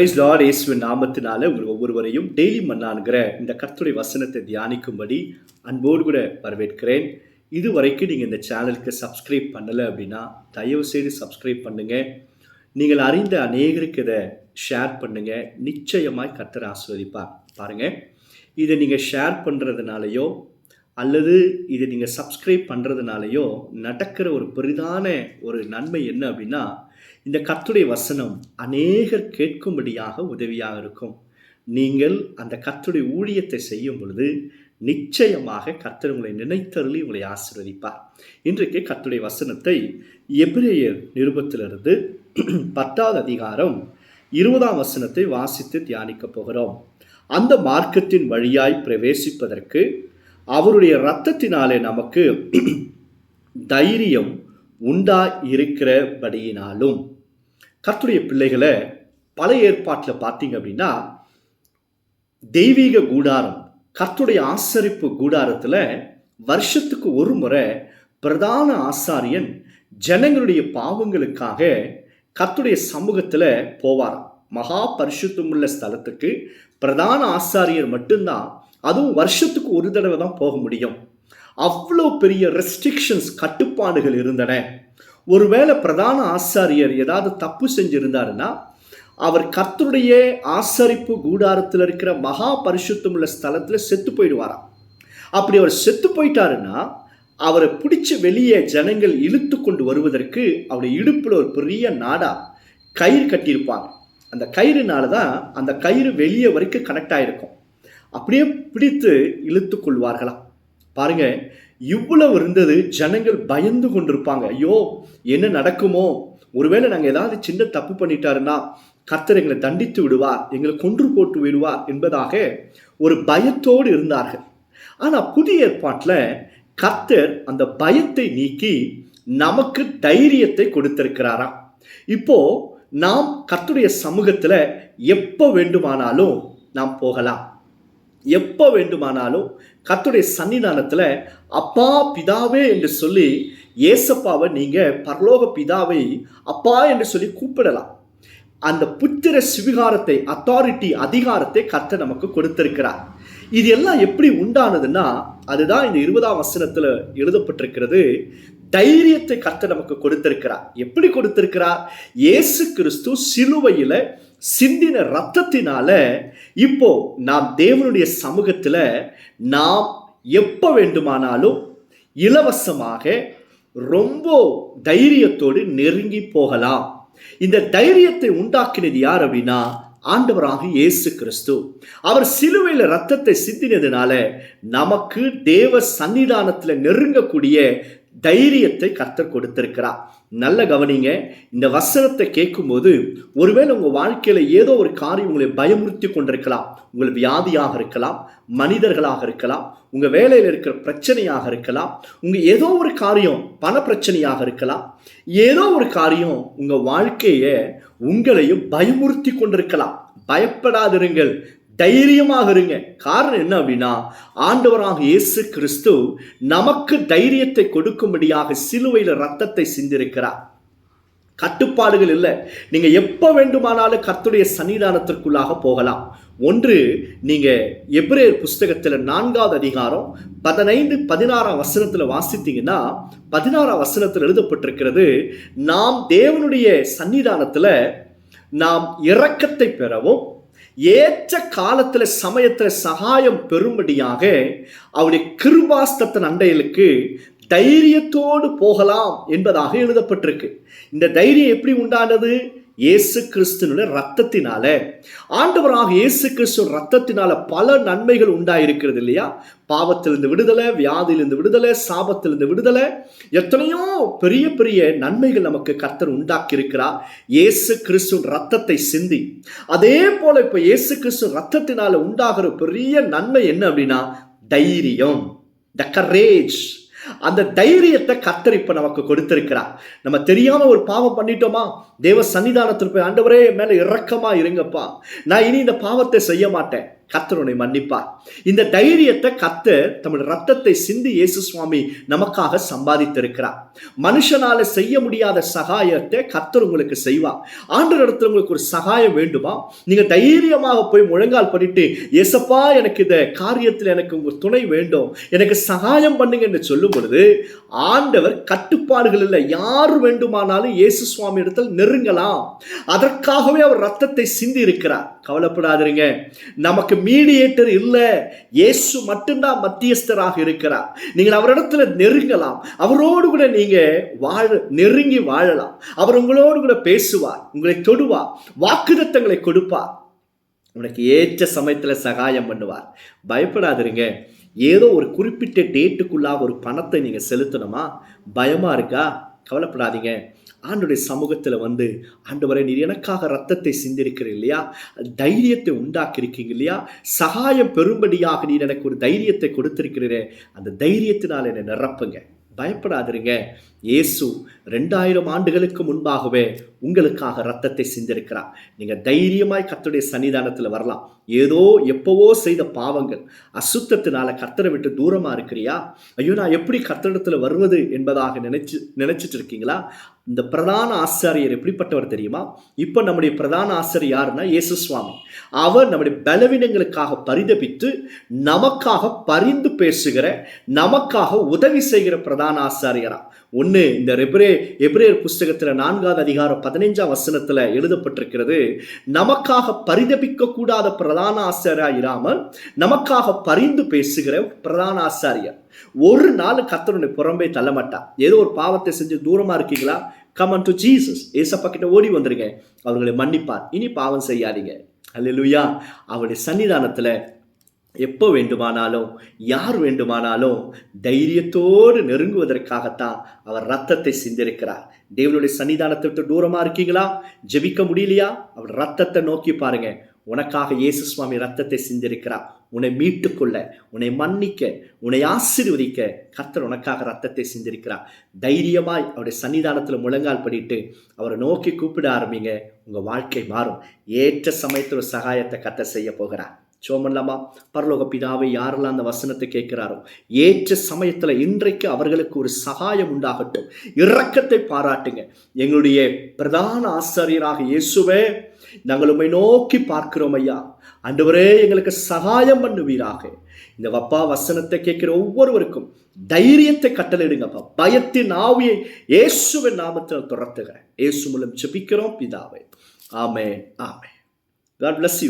Price Lord இயேசுவின் நாமத்தினால உங்கள் ஒவ்வொருவரையும் டெய்லி மன்னான்கிற இந்த கத்துரை வசனத்தை தியானிக்கும்படி அன்போடு கூட வரவேற்கிறேன். இது வரைக்கும் நீங்கள் இந்த சேனலுக்கு சப்ஸ்கிரைப் பண்ணலை அப்படின்னா தயவு செய்து சப்ஸ்கிரைப் பண்ணுங்கள் நீங்கள் அறிந்த அநேகருக்கு இதை ஷேர் பண்ணுங்கள் நிச்சயமாய் கர்த்தர் ஆஸ்வதிப்பார் பாருங்கள் இதை நீங்கள் ஷேர் பண்ணுறதுனாலையோ அல்லது இதை நீங்கள் சப்ஸ்கிரைப் பண்ணுறதுனாலையோ நடக்கிற ஒரு பெரிதான ஒரு நன்மை என்ன அப்படின்னா இந்த கத்துடைய வசனம் அநேகர் கேட்கும்படியாக உதவியாக இருக்கும். நீங்கள் அந்த கத்துடைய ஊழியத்தை செய்யும் பொழுது நிச்சயமாக கத்தர் உங்களை நினைத்தருளி உங்களை ஆசீர்வதிப்பார். இன்றைக்கு கத்துடைய வசனத்தை எபிரேயர் நிருபத்திலிருந்து பத்தாவது அதிகாரம் இருபதாம் வசனத்தை வாசித்து தியானிக்கப் போகிறோம். அந்த மார்க்கத்தின் வழியாய் பிரவேசிப்பதற்கு அவருடைய இரத்தத்தினாலே நமக்கு தைரியம் உண்டா இருக்கிறபடியினாலும் கர்த்துடைய பிள்ளைகளை பழைய ஏற்பாட்டில் பார்த்தீங்க அப்படின்னா தெய்வீக கூடாரம் கர்த்துடைய ஆசரிப்பு கூடாரத்தில் வருஷத்துக்கு ஒரு முறை பிரதான ஆசாரியன் ஜனங்களுடைய பாவங்களுக்காக கர்த்துடைய சமூகத்தில் போவாராம் மகா பரிசுத்தமுள்ள ஸ்தலத்துக்கு பிரதான ஆசாரியர் மட்டும்தான் அதுவும் வருஷத்துக்கு ஒரு தடவை தான் போக முடியும். அவ்வளோ பெரிய ரெஸ்ட்ரிக்ஷன்ஸ் கட்டுப்பாடுகள் இருந்தன. ஒருவேளை பிரதான ஆசாரியர் ஏதாவது தப்பு செஞ்சிருந்தாருன்னா அவர் கர்த்தருடைய ஆசரிப்பு கூடாரத்தில் இருக்கிற மகா பரிசுத்தம் உள்ள ஸ்தலத்தில் செத்து போயிடுவாராம். அப்படி அவர் செத்து போயிட்டாருன்னா அவரை பிடிச்சி வெளியே ஜனங்கள் இழுத்து கொண்டு வருவதற்கு அவருடைய இடுப்பில் ஒரு பெரிய நாடா கயிறு கட்டியிருப்பாங்க. அந்த கயிறுனால தான் அந்த கயிறு வெளியே வரைக்கும் கனெக்ட் ஆகிருக்கும் அப்படியே பிடித்து இழுத்து கொள்வார்களாம். பாருங்கள் இவ்வளவு இருந்தது ஜனங்கள் பயந்து கொண்டிருப்பாங்க. ஐயோ என்ன நடக்குமோ? ஒருவேளை நாங்கள் ஏதாவது சின்ன தப்பு பண்ணிட்டாருன்னா கர்த்தர் எங்களை தண்டித்து விடுவார் எங்களை கொன்று போட்டு விடுவார் என்பதாக ஒரு பயத்தோடு இருந்தார்கள். ஆனால் புதிய ஏற்பாட்டில் கர்த்தர் அந்த பயத்தை நீக்கி நமக்கு தைரியத்தை கொடுத்திருக்கிறாராம். இப்போ நாம் கர்த்தருடைய சமூகத்தில் எப்போ வேண்டுமானாலும் நாம் போகலாம். எப்போ வேண்டுமானாலும் கத்துடைய சன்னிதானத்தில் அப்பா பிதாவே என்று சொல்லி ஏசப்பாவை நீங்கள் பரலோக பிதாவை அப்பா என்று சொல்லி கூப்பிடலாம். அந்த புத்திர சுவிகாரத்தை அத்தாரிட்டி அதிகாரத்தை கர்த்தர் நமக்கு கொடுத்திருக்கிறார். இது எல்லாம் எப்படி உண்டானதுன்னா அதுதான் இந்த இருபதாம் வசனத்தில் எழுதப்பட்டிருக்கிறது. தைரியத்தை கர்த்தர் நமக்கு கொடுத்திருக்கிறார். எப்படி கொடுத்திருக்கிறார்? இயேசு கிறிஸ்து சிலுவையில் சிந்தின ரத்தத்தினால இப்போ நாம் தேவனுடைய சமூகத்தில் நாம் எப்போ வேண்டுமானாலும் இலவசமாக ரொம்ப தைரியத்தோடு நெருங்கி போகலாம். இந்த தைரியத்தை உண்டாக்கினது யார் அப்படின்னா ஆண்டவராக இயேசு கிறிஸ்து. அவர் சிலுவையில் ரத்தத்தை சிந்தினதுனால நமக்கு தேவ சன்னிதானத்தில் நெருங்கக்கூடிய தைரியத்தை கத்தர் கொடுத்திருக்கிறார். நல்ல கவனிங்க. இந்த வசனத்தை கேட்கும்போது ஒருவேளை உங்கள் வாழ்க்கையில் ஏதோ ஒரு காரியம் உங்களை பயமுறுத்தி கொண்டிருக்கலாம். உங்கள் வியாதியாக இருக்கலாம் மனிதர்களாக இருக்கலாம் உங்கள் வேலையில் இருக்கிற பிரச்சனையாக இருக்கலாம் உங்கள் ஏதோ ஒரு காரியம் பண பிரச்சனையாக இருக்கலாம் ஏதோ ஒரு காரியம் உங்கள் வாழ்க்கையை உங்களையும் பயமுறுத்தி கொண்டிருக்கலாம். பயப்படாதிருங்கள். தைரியமாக இருங்க. காரணம் என்ன அப்படின்னா ஆண்டவராக இயேசு கிறிஸ்து நமக்கு தைரியத்தை கொடுக்கும்படியாக சிலுவையில் ரத்தத்தை சிந்திருக்கிறார். கட்டுப்பாடுகள் இல்லை. நீங்க எப்போ வேண்டுமானாலும் கர்த்துடைய சன்னிதானத்திற்குள்ளாக போகலாம். ஒன்று நீங்க எப்ரேர் புஸ்தகத்தில் நான்காவது அதிகாரம் பதினைந்து பதினாறாம் வசனத்தில் வாசித்தீங்கன்னா பதினாறாம் வசனத்தில் எழுதப்பட்டிருக்கிறது நாம் தேவனுடைய சன்னிதானத்தில் நாம் இரக்கத்தை பெறவும் ஏற்ற காலத்தில் சமயத்தில் சகாயம் பெறும்படியாக அவருடைய கிருபாஸ்தத்தின் அண்டையலுக்கு தைரியத்தோடு போகலாம் என்பதாக எழுதப்பட்டிருக்கு. இந்த தைரியம் எப்படி உண்டானது? இயேசு கிறிஸ்துனுடைய ரத்தத்தினால ஆண்டவராக இயேசு கிறிஸ்து ரத்தத்தினால பல நன்மைகள் உண்டாயிருக்கிறது இல்லையா? பாவத்திலிருந்து விடுதலை வியாதியிலிருந்து விடுதலை சாபத்திலிருந்து விடுதலை. எத்தனையோ பெரிய பெரிய நன்மைகள் நமக்கு கர்த்தர் உண்டாக்கி இருக்கிறார் இயேசு கிறிஸ்து ரத்தத்தை சிந்தி. அதே போல இப்ப இயேசு கிறிஸ்து ரத்தத்தினால உண்டாகிற பெரிய நன்மை என்ன அப்படின்னா? தைரியம். த கரேஜ் அந்த தைரியத்தை கத்தர் இப்போ நமக்கு கொடுத்திருக்கிறார். நம்ம தெரியாம ஒரு பாவம் பண்ணிட்டோமா? தேவ சன்னிதானத்தில் போய் ஆண்டவரே மேலே மேல இருங்கப்பா. நான் இனி இந்த பாவத்தை செய்ய மாட்டேன். கத்தருனை மன்னிப்பார். இந்த தைரியத்தை கத்து தமிழ் ரத்தத்தை சிந்தி இயேசு சுவாமி நமக்காக சம்பாதித்திருக்கிறார். மனுஷனால செய்ய முடியாத சகாயத்தை கத்தர் உங்களுக்கு செய்வார். ஆண்டு இடத்துல உங்களுக்கு ஒரு சகாயம் வேண்டுமா? நீங்க தைரியமாக போய் முழங்கால் பண்ணிட்டு ஏசப்பா எனக்கு இந்த காரியத்தில் எனக்கு உங்க துணை வேண்டும். எனக்கு சகாயம் பண்ணுங்க என்று சொல்லும் பொழுது ஆண்டவர் கட்டுப்பாடுகள் இல்லை. யார் வேண்டுமானாலும் இயேசு சுவாமி இடத்தில் நெருங்கலாம். அதற்காகவே அவர் ரத்தத்தை சிந்தி இருக்கிறார். கவலைப்படாதீங்க. நமக்கு மீடியேட்டர் இல்லை. இயேசு மட்டும்தான் மத்தியஸ்தராக இருக்கிறார். நீங்கள் அவரிடத்துல நெருங்கலாம். அவரோடு கூட நீங்க வாழ நெருங்கி வாழலாம். அவர் உங்களோடு கூட பேசுவார் உங்களை தொடுவார் வாக்குதத்தங்களை கொடுப்பார். உனக்கு ஏற்ற சமயத்தில் சகாயம் பண்ணுவார். பயப்படாதீங்க ஏதோ ஒரு குறிப்பிட்ட டேட்டுக்குள்ளாக ஒரு பணத்தை நீங்கள் செலுத்தணுமா? பயமாக இருக்கா? கவலைப்படாதீங்க. ஆண்டுடைய சமூகத்தில் வந்து ஆண்டவரை நீர் எனக்காக ரத்தத்தை சிந்திருக்கிறீங்க இல்லையா? தைரியத்தை உண்டாக்கியிருக்கீங்க இல்லையா? சகாயம் பெரும்படியாக நீர் எனக்கு ஒரு தைரியத்தை கொடுத்திருக்கிறீரே. அந்த தைரியத்தினால் என்னை நிரப்புங்க. பயப்படாதிருங்க. இயேசு ரெண்டாயிரம் ஆண்டுகளுக்கு முன்பாகவே உங்களுக்காக ரத்தத்தை சிந்திருக்கிறார். நீங்கள் தைரியமாய் கத்துடைய சன்னிதானத்தில் வரலாம். ஏதோ எப்பவோ செய்த பாவங்கள் அசுத்தத்தினால கத்தரை விட்டு தூரமாக இருக்கிறியா? ஐயோ நான் எப்படி கர்த்தரிடத்துல வருவது என்பதாக நினைச்சு நினைச்சிட்டு இருக்கீங்களா? இந்த பிரதான ஆசாரியர் எப்படிப்பட்டவர் தெரியுமா? இப்போ நம்முடைய பிரதான ஆசிரியர் யாருன்னா இயேசு சுவாமி. அவர் நம்முடைய பலவீனங்களுக்காக பரிதபித்து நமக்காக பரிந்து பேசுகிற நமக்காக உதவி செய்கிற பிரதான ஆசாரியரா. ஒன்று இந்த ரெப்ரே எப்ரேயர் புஸ்தகத்தில் நான்காவது அதிகாரம் பதினைஞ்சாம் வசனத்தில் எழுதப்பட்டிருக்கிறது நமக்காக பரிதபிக்க கூடாத பிரதான ஆசாரியா இராமல் நமக்காக பரிந்து பேசுகிற பிரதான ஆசாரியர். ஒரு நாள் கத்தருடைய புறம்பே தள்ளமாட்டா. ஏதோ ஒரு பாவத்தை செஞ்சு தூரமா இருக்கீங்களா? கமன் டு ஜீசஸ் ஏசப்பா கிட்ட ஓடி வந்துருங்க அவர்களை மன்னிப்பார். இனி பாவம் செய்யாதீங்க. அல்லேலூயா அவருடைய சன்னிதானத்தில் எப்போ வேண்டுமானாலும் யார் வேண்டுமானாலும் தைரியத்தோடு நெருங்குவதற்காகத்தான் அவர் ரத்தத்தை சிந்திருக்கிறார். தேவனுடைய சன்னிதானத்தை விட்டு இருக்கீங்களா? ஜெபிக்க முடியலையா? அவர் ரத்தத்தை நோக்கி பாருங்க. உனக்காக இயேசு சுவாமி ரத்தத்தை சிந்திருக்கிறார். உன்னை மீட்டுக்கொள்ள உன்னை மன்னிக்க உன்னை ஆசீர்வதிக்க கர்த்தர் உனக்காக ரத்தத்தை சிந்திருக்கிறார். தைரியமாய் அவருடைய சன்னிதானத்தில் முழங்கால் படிட்டு அவரை நோக்கி கூப்பிட ஆரம்பிங்க. உங்கள் வாழ்க்கை மாறும். ஏற்ற சமயத்தில் ஒரு சகாயத்தை கத்தை செய்ய போகிறார். சோமல்லாமா பரலோக பிதாவை யாரெல்லாம் அந்த வசனத்தை கேட்கிறாரோ ஏற்ற சமயத்துல இன்றைக்கு அவர்களுக்கு ஒரு சகாயம் உண்டாகட்டும். இரக்கத்தை பாராட்டுங்க. எங்களுடைய பிரதான ஆசாரியராக இயேசுவே நாங்கள் உண்மை நோக்கி பார்க்கிறோம் ஐயா. அன்றுவரே எங்களுக்கு சகாயம் பண்ணுவீராக. இந்த வப்பா வசனத்தை கேட்கிற ஒவ்வொருவருக்கும் தைரியத்தை கட்டளையிடுங்கப்பா. பயத்தின் ஆவியை இயேசுவின் நாமத்தில் துரத்துகிறேன் இயேசு மூலம் ஜெபிக்கிறோம் பிதாவை. ஆமே ஆமே காட் பிளஸ் யூ